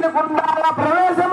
tiene fundada la promesa.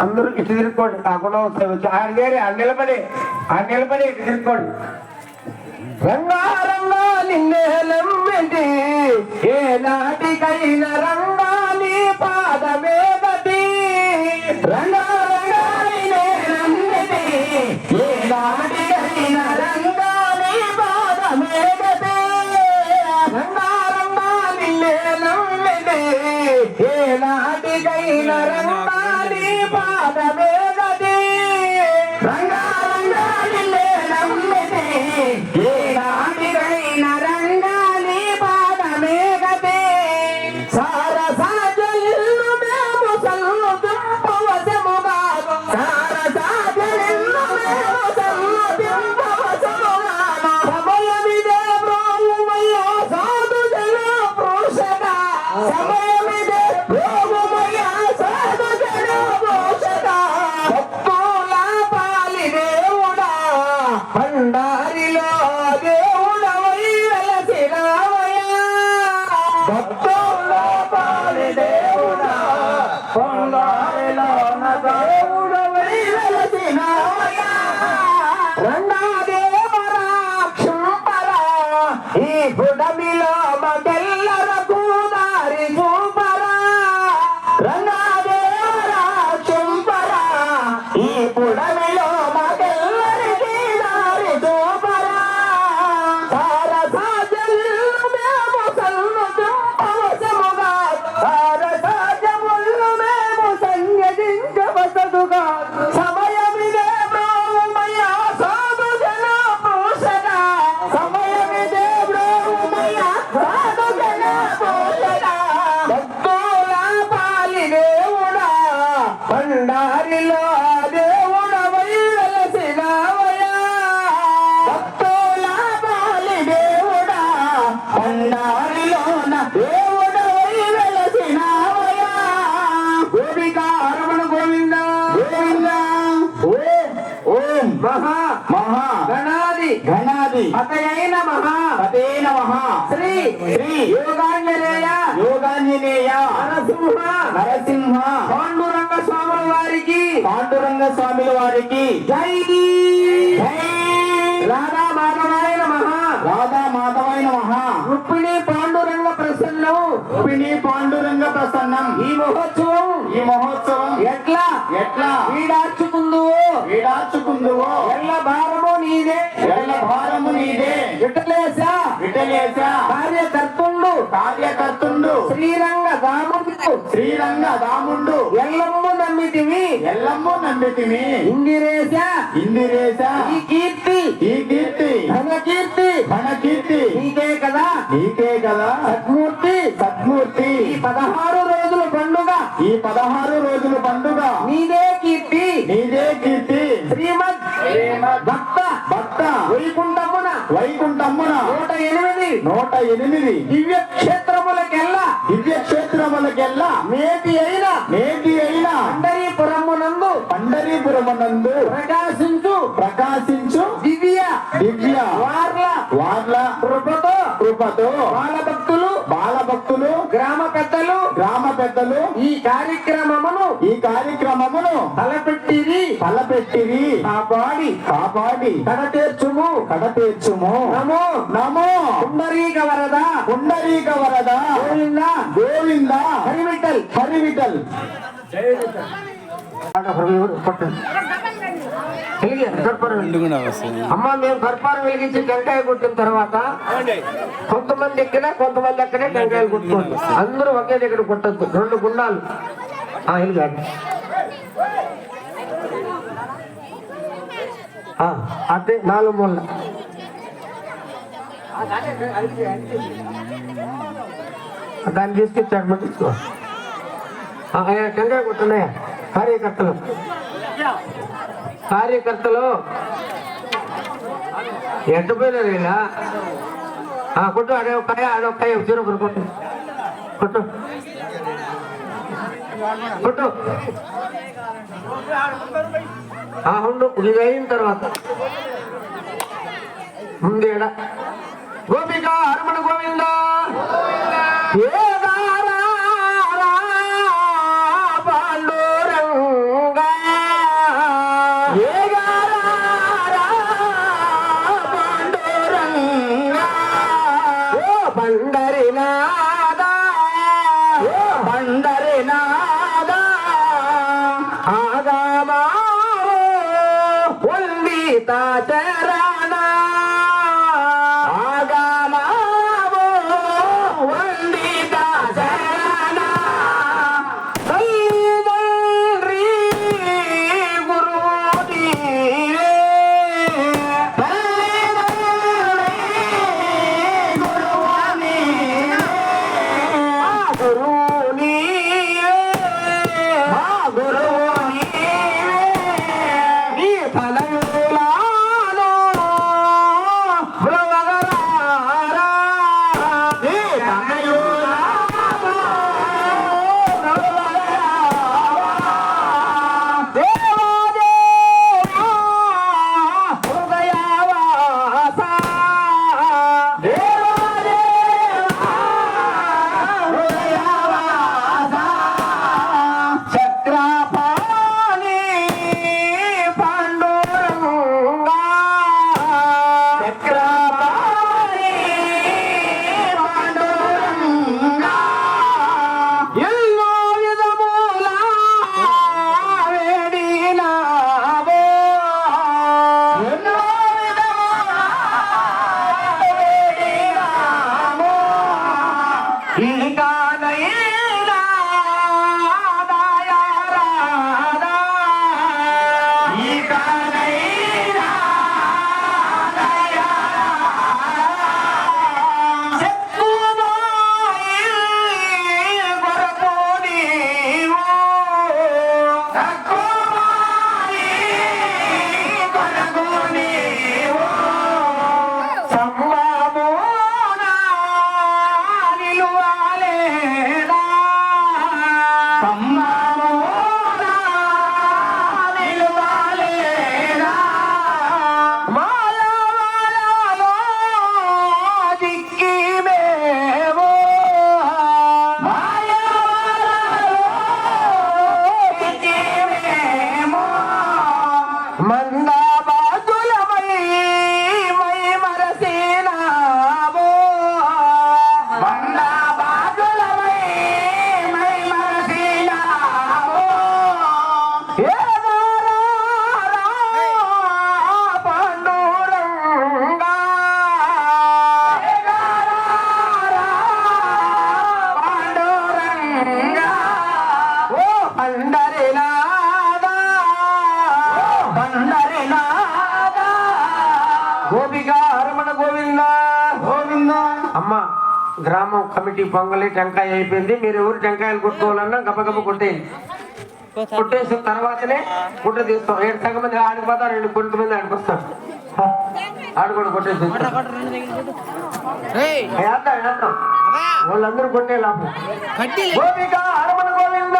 అందరూ ఇటు తిరుక్కోండి కాకుండా వస్తాయి ఆయన వేరే ఆ నిలబడి ఆ నిలబడి ఇటు తిరుక్కోండి రంగారంగా నిన్నే ఏ నాటికైన పాదమే ये खेला दी गई नरंगाली बाद में Brother Milo. ఘనాది పతయై నమః. పతే నమః. శ్రీ శ్రీ యోగాంజనేయ యోగాంజనేయ నరసింహ నరసింహ పాండురంగ స్వాముల వారికి పాండురంగ స్వామిల వారికి జై. జై. రాధా మాధవాయ నమః. రాధా మాధవాయ నమః. రుక్మిణి పాండురంగ ప్రసన్నం. రుక్మిణి పాండురంగ ప్రసన్నం. ఈ మహోత్సవం ఈ మహోత్సవం ఎట్లా? ఎట్లా? వీడార్చుకుందు వీడార్చుకుందువో. ఎల్ల భారము నీదే. ఎల్ల భారము నీదే. విటలేసా విటలేశ కార్యకర్తుండు. కార్యకర్తుండు. శ్రీరంగ దాముడు. శ్రీరంగ దాముండు. ఎల్లమ్ము నమ్మితివి ఎల్లమ్మ నంబితిమి ఇందిరేశ. ఇందిరేశ. ఈ కీర్తి. ఈ కీర్తి. ఘన కీర్తి మన కీర్తి నీకే కదా. నీకే కదా. సద్మూర్తి. సద్మూర్తి. ఈ పదహారు రోజుల పండుగ. ఈ పదహారు రోజుల పండుగ. నీదే కీర్తి. నీదే కీర్తి. భక్త భక్త. వైకుంఠమున. వైకుంఠమ్మున నూట ఎనిమిది. నూట ఎనిమిది. దివ్య క్షేత్రములకెల్లా దివ్య క్షేత్రములకెల్లా మేటి అయిన. నేటి అయిన. పండరీపురమునందు. పండరీపురమునందు. ప్రకాశించు. ప్రకాశించు. దివ్య. దివ్య. వార్ల. వార్ల. కృపతో. కృపతో. బాల భక్తులు బాలభక్తులు గ్రామ పెద్దలు గ్రామ పెద్దలు ఈ కార్యక్రమమును ఈ కార్యక్రమమును తలపెట్టిరి. తలపెట్టిరి. కాపాడి. కాపాడి. కడతీర్చుము. కడతీర్చుము. నమో. నమో. పుండరీక వరద పుండరీక వరద గోవింద. గోవింద. హరివిఠల్. హరివిఠల్. అమ్మ మేము కర్పారం వెలిగించి టెంకాయ కొట్టిన తర్వాత కొంతమంది ఎక్కడ కొంతమంది అక్కడే టెంకాయలు కొట్టుకోండి అందరూ ఒకే దగ్గర కొట్టద్దు. రెండు గుండాలు. అదే నాలుగు మూల దాన్ని తీసుకొచ్చాడు ఏ, టెంకాయ కొట్టున్నాయా కార్యకర్తలు. కార్యకర్తలు ఎట్టు పోయినారు ఇలా ఆ, కొట్టు అడే ఒక కాయ ఆడే చీర ఒకరు కొట్టు కొట్టు. కొట్టు. ఆ, ఉండు ఇది అయిన తర్వాత. ముందేడ. గోపిక హరమణ గోవిందా. ఏదా కమిటీ పొంగలి టెంకాయ అయిపోయింది. మీరు ఎవరు టెంకాయలు కొట్టుకోవాలన్నా గబగబ కొట్టేయండి. కొట్టేసిన తర్వాతనే గుడ్డ తీస్తాం ఏడు సగం మంది ఆడిపోతారు రెండు కొంత మంది ఆడిపోస్తారు. ఆడు కూడా కొట్టేసి. వాళ్ళందరూ కొట్టే లాభం గోవింద?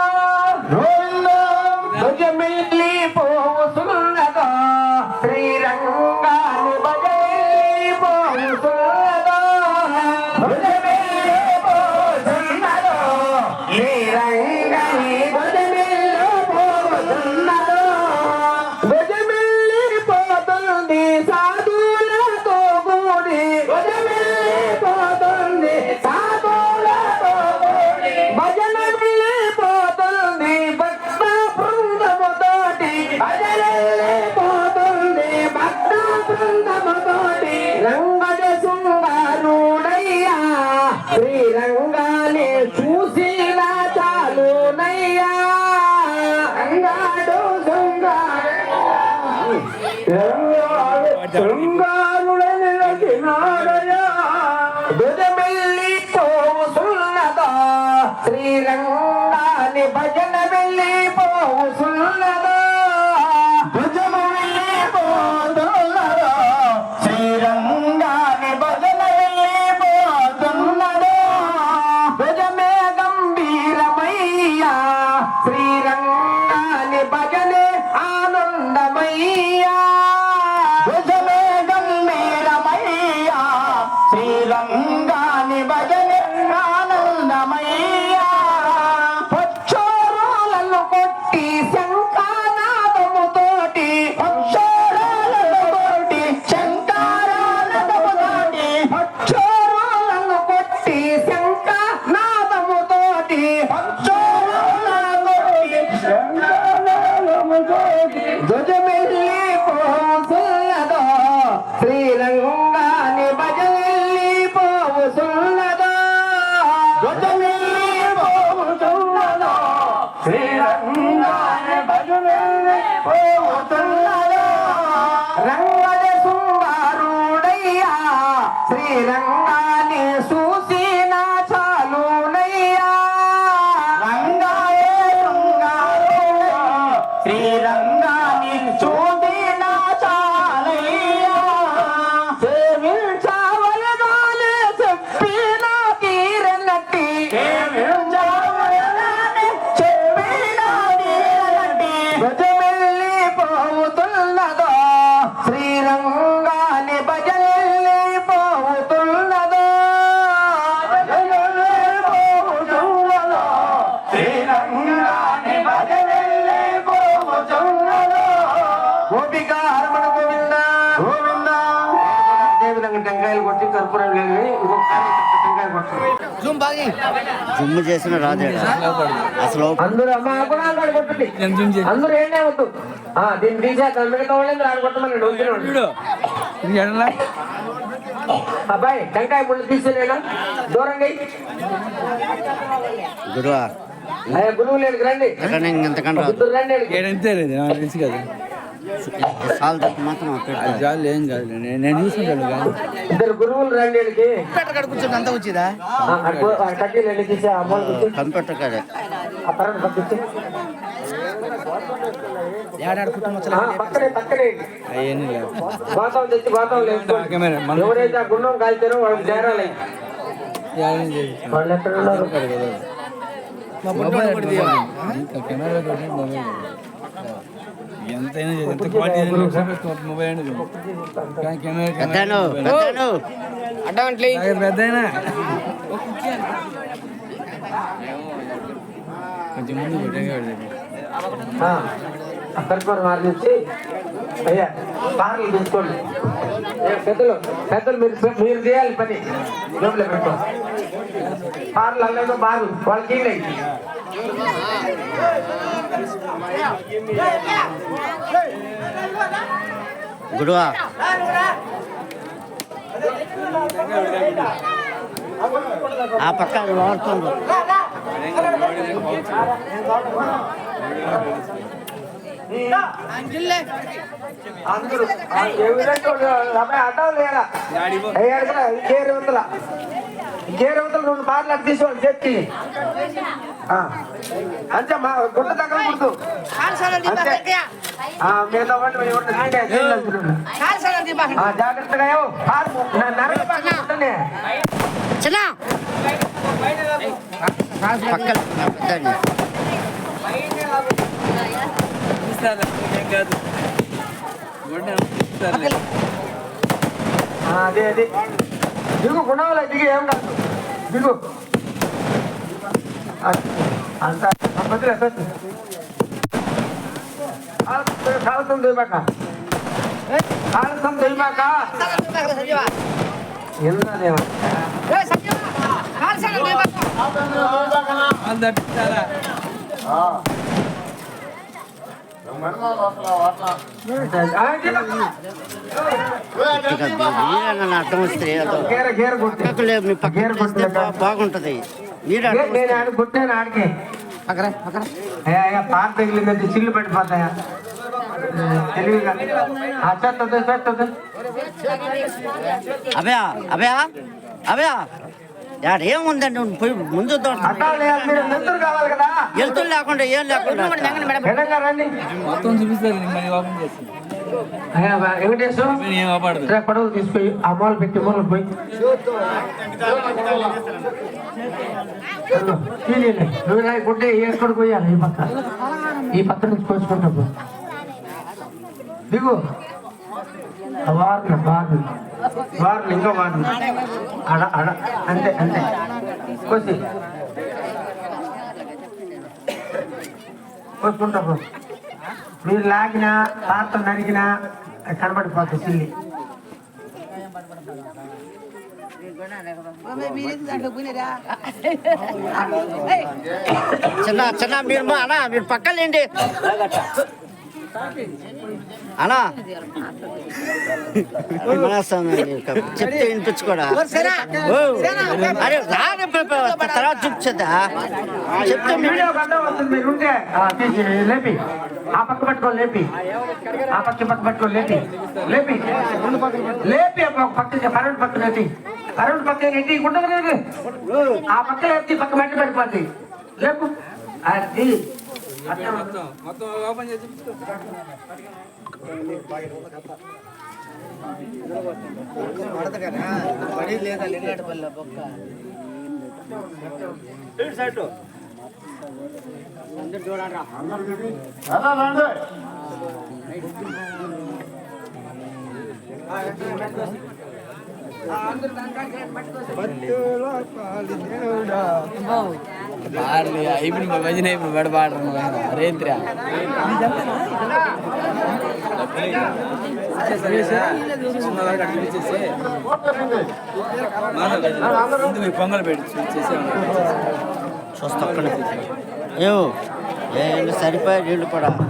శ్రీరంగాని భజన వెళ్ళిపోవు సున్నదో. cho nó là con đi cho nó là một con జుమ్ము చేసిన రాదేడా అసలు అందరూ అమ్మ కొట్టండి అందరూ ఏంటే వద్దు ఆ, దీన్ని మిగతా వాళ్ళని రాడు అబ్బాయి టెంకాయ ముళ్ళు దూరంగా. గురువా. గురువు లేనికి రండి. రాదు. ఇద్దరు రండి. ఏడంతే లేదు తెలుసు కదా. ఏం కాదు. నేను చూసుకుంటాను ఇద్దరు గురువులు రండి. కూర్చొని అంతా వచ్చిదా కంప్యూటర్ కాడే అవన్నీ లేవు ఎవరైతే గుండం కాల్చారో వాళ్ళకి చేరాలి. వాళ్ళు ఎక్కడ ఉన్నారు? Camera mobile. ఎంతైనా ఎంత క్వాలిటీ మొబైల్ కొంచెం ముందు పెట్టాక అయ్యా పార్లు తీసుకోండి. పెద్దలు పెద్దలు మీరు మీరు చేయాలి పని. జోబులో పెట్టు పార్లు అల్లేదో బారు వాళ్ళకి ఆ పక్క వాడుతుండ్రు. అందరూ. ఆ ఎవరంటే వాళ్ళు అబ్బాయి అడ్డం లేదా అయ్యాడు కదా ఇంకేరు వందల. ఇంకేరు వందల రెండు మార్లు అటు తీసుకోండి చేతి అంతే మా గుడ్డ దగ్గర గుర్తు అంతే. ఆ, మిగతా వాళ్ళు జాగ్రత్తగా ఏవో. పారు. నా నరక పక్కన ఉంటేనే. చిన్న. పక్కన పెద్దండి కాదు అదే అదే. దిగు గుణాలు దిగి ఏం కాదు. దిగు అంత వద్దులే వద్దు. కాలు- కాలుతం దొయ్యబాక కాలుతం దొయ్యబాక ఎందుదేమో వాళ్ళు తప్పిస్తారా అర్థం వస్తే అదో గేర గేర కొట్టి పక్కకు లేవు మీ పక్కకు వస్తే బా- బాగుంటది మీరు అర్థం వస్తే- నేను ఆడ కొట్టాను ఆడికి అయ్యా అయ్యా పాత తగిలిందంటే చిల్లు పట్టిపోతాయా తెలివిగా ఆ అభయా అభయా అభయా యాడ ఏముందండి? పోయి ముందు వెళ్తులు లేకుండా ఏం లేకుండా మొత్తం చూపిస్తారు వెంకటేశ్వర. పడవలు తీసుకుపోయి ఆ మూల పెట్టి పోయి. నువ్వు రాయి గుడ్డే వేసుకొని పోయాలి? ఈ పక్క. ఈ పక్క నుంచి కోసుకుంటా దిగు. వారిని వారిని ఇంకా వారిని అడ అడ అంతే అంతే. కోసి. కోసుకుంటా పో. మీరు లాగినా తాత నరికినా కనబడిపోతుంది సిల్లి చిన్న చిన్న మీరు మా అన్నా మీరు పక్కలేండి అన్నా. విమలాస్వామి చెప్తే వినిపించుకోడా? ఓ, అరే రాని తర్వాత చూపించదా చెప్తే వీడియో లేపి. ఆ పక్క పట్టుకో లేపి. ఆ పక్క పక్క పట్టుకో లేపి. లేపి. లేపి పక్క కరెంట్ పక్క కరెంట్ పక్క ఉండదు ఆ పక్క లేపి పక్క మట్టి పడిపోద్ది లేపు. అది మొత్తం మొత్తం ఓపెన్ చేసి చూపిస్తారు పాడలే అయిపోయింది మా భజన అయిపోయింది బడ పాడరు రేంద్రా పొంగల్ పెట్టి చూసేసి చూస్తా. ఒక్కడే. ఏవో ఏళ్ళు సరిపోయే నీళ్ళు కూడా. అంతే కాదా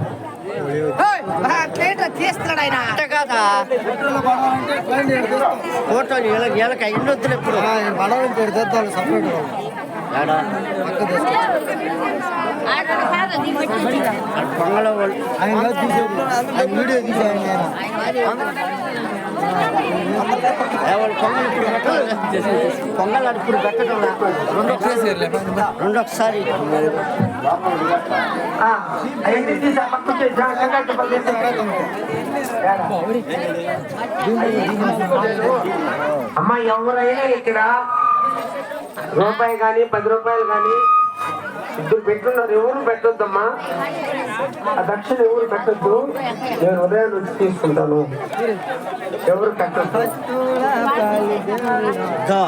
ఫోటోలు వీళ్ళకి వీళ్ళకి అయ్యి వద్దులు ఎప్పుడు ఏడా? అక్కడ పొంగలో వాళ్ళు ఏ వాళ్ళు పొంగల్ ఇప్పుడు పెట్టాలి పొంగల్ అది పెట్టడం రెండొకసారి రెండు ఎవరైనా ఇక్కడ రూపాయి కానీ పది రూపాయలు కానీ ఇద్దరు పెట్టున్నారు ఎవరు పెట్టొద్దమ్మా? ఆ దక్షిణ ఎవరు పెట్టొద్దు? నేను ఉదయం నుంచి తీసుకుంటాను. ఎవరు పెట్టొద్దు? దా.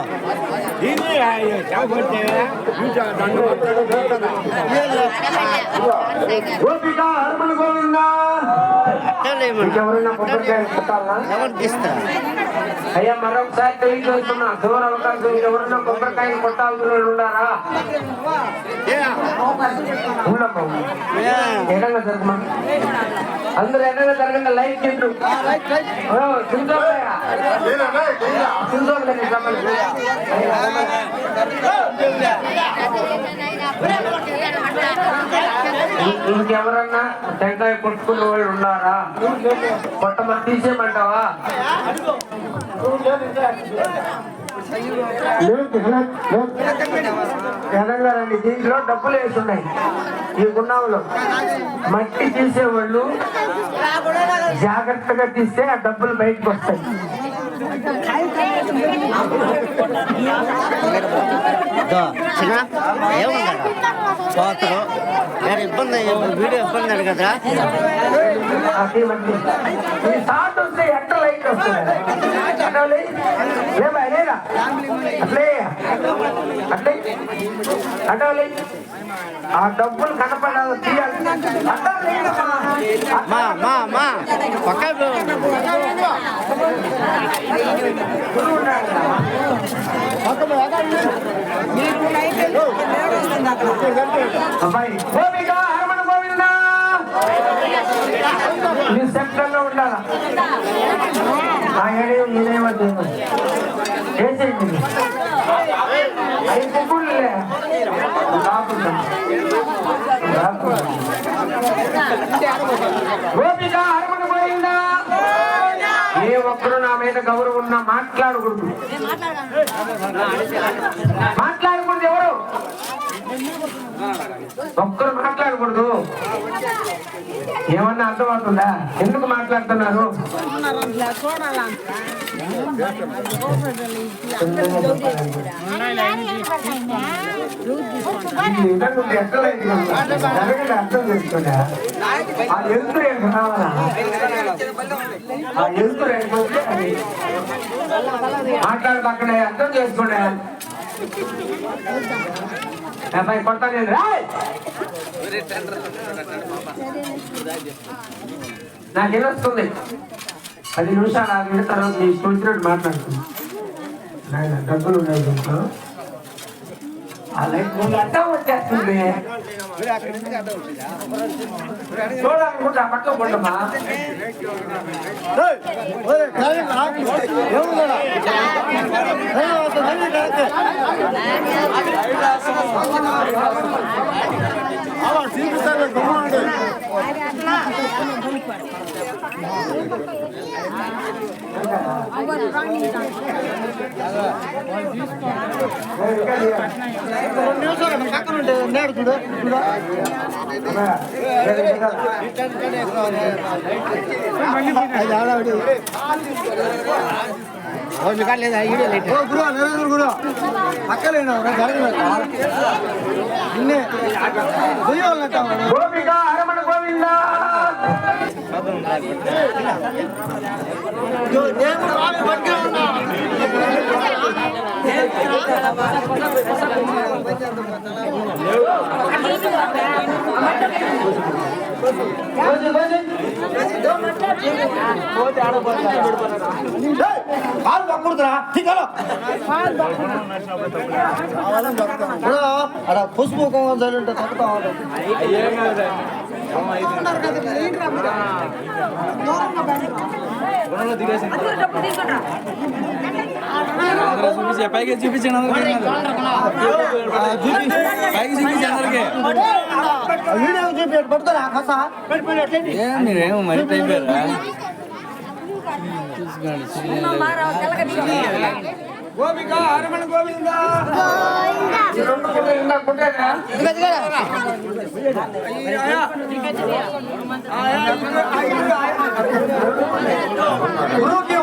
గోపిక హర్మల గోవిందా. ఎవరికి ఇస్తా అయ్యా మరొకసారి తెలియజేస్తున్నా చివరి అవకాశం ఎవరైనా కొబ్బరికాయ కొట్టాల్సిన ఉన్నారా ఎడంగా జరగమా? అందరూ ఎడంగా జరగండి సింధోలయ్య రమ్మని. ఇం- ఇంకెవరన్నా టెంకాయ కొట్టుకునే వాళ్ళు ఉన్నారా? కొట్టమని తీసేయమంటావా? ఎదగారండి దీంట్లో డబ్బులు వేస్తున్నాయి ఈ గున్నావులో మట్టి తీసేవాళ్ళు జాగ్రత్తగా తీస్తే ఆ డబ్బులు బయటకు వస్తాయి. చిన్న ఏమన్నాడా పోతారు. నేను ఇబ్బంది వీడియో ఇబ్బంది అడు కదరా అది మంచి అట్లే అట్లే అట్లే ఆ డబ్బులు కనపడాలి తీయాలి మా మా మా పక్క అబ్బాయి హరమణ ఉండాలా ఆ ఏడే నేనేమో వేసేయండి ఐదు కుక్కుడులే రాకుండా రాకుండా గోపిక హరమణ గోవింద ఏ ఒక్కరు నా మీద గౌరవం ఉన్నా మాట్లాడకూడదు మాట్లాడకూడదు ఎవరు ఒక్కరు మాట్లాడకూడదు. ఏమన్నా అర్థమవుతుందా? ఎందుకు మాట్లాడుతున్నారు? ఈ అర్థం చేసుకోండి. ఆ ఎదురు ఏంటి కావాలా? ఆ ఎదురు ఏంటంటే అది. మాట్లాడదు అక్కడ అర్థం చేసుకోండి. అబ్బాయి కొట్టాలి రాయ్! నాకు ఏమొస్తుంది? పది నిమిషాలు ఆగిన తర్వాత నీ ఇష్టం వచ్చినట్టు మాట్లాడుతుంది డబ్బులు ఉన్నాయి దీంట్లో ఆ లైట్ ముందు అడ్డం వచ్చేస్తుంది చూడాలనుకుంటా పక్క పండమ్మా లేదా వీడియో లైట్ గురు నరేంద్ర గురు అక్కలేనా నిన్నే గోపిక హరమణ గోవింద. దేవుడు பால் பக்குடுத்துறா தீக்கலோ చూపించే పైకి చూపించండి అందరికీ. పైకి చూపించండి అందరికీ. మీరేమో మరి అయిపోయారా చూసుకోండి. గోపిక హరమణ గోవింద ఈ రెండు కూడా ఇందాక కొట్టేదా? గురువుకి